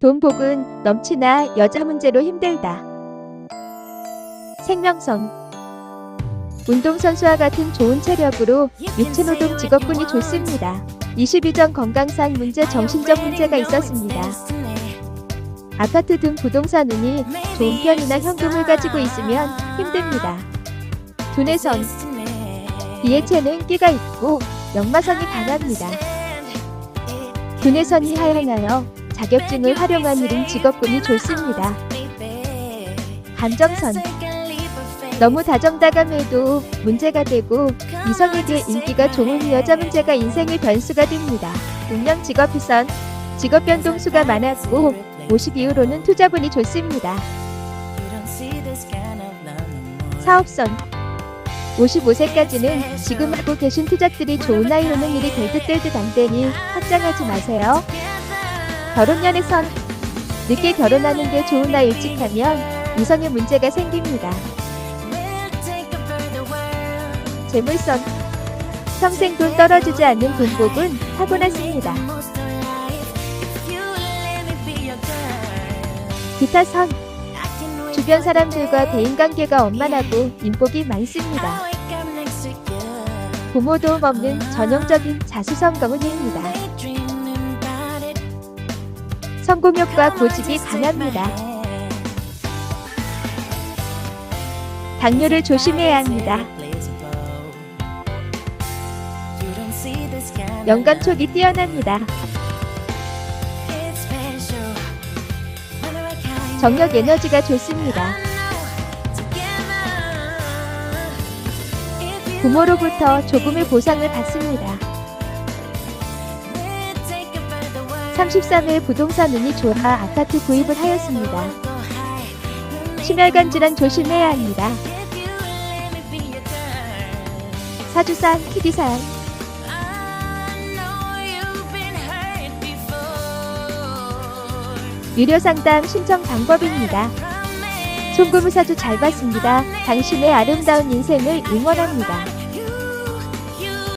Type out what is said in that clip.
돈 복은 넘치나 여자 문제로 힘들다. 생명선 운동선수와 같은 좋은 체력으로 육체노동 직업군이 좋습니다. 22전 건강상 문제 정신적 문제가 있었습니다. 아파트 등 부동산 운이 좋은 편이나 현금을 가지고 있으면 힘듭니다. 두뇌선 비해체는 끼가 있고 역마선이 강합니다. 두뇌선이 하향하여 자격증을 활용한 이름 직업군이 좋습니다. 감정선 너무 다정다감해도 문제가 되고 이성에게 인기가 좋은 여자 문제가 인생의 변수가 됩니다. 운명 직업선 직업 변동수가 많았고 50 이후로는 투자분이 좋습니다. 사업선 55세까지는 지금 하고 계신 투자들이 좋은 나이로는 일이 될 듯 될 듯 안 되니 확장하지 마세요. 결혼연애선 늦게 결혼하는 게 좋은 나이 일찍 하면 이성에 문제가 생깁니다. 재물선 평생 돈 떨어지지 않는 돈복은 타고났습니다. 기타 선 주변 사람들과 대인관계가 원만하고 인복이 많습니다. 부모 도움 없는 전형적인 자수성가운입니다. 성공욕과 고집이 강합니다. 당뇨를 조심해야 합니다. 영감 촉이 뛰어납니다. 정력 에너지가 좋습니다. 부모로부터 조금의 보상을 받습니다. 33회 부동산 운이 좋아 아파트 구입을 하였습니다. 심혈관 질환 조심해야 합니다. 사주산, 키디산, 유료 상담 신청 방법입니다. 송구무사주 잘 봤습니다. 당신의 아름다운 인생을 응원합니다.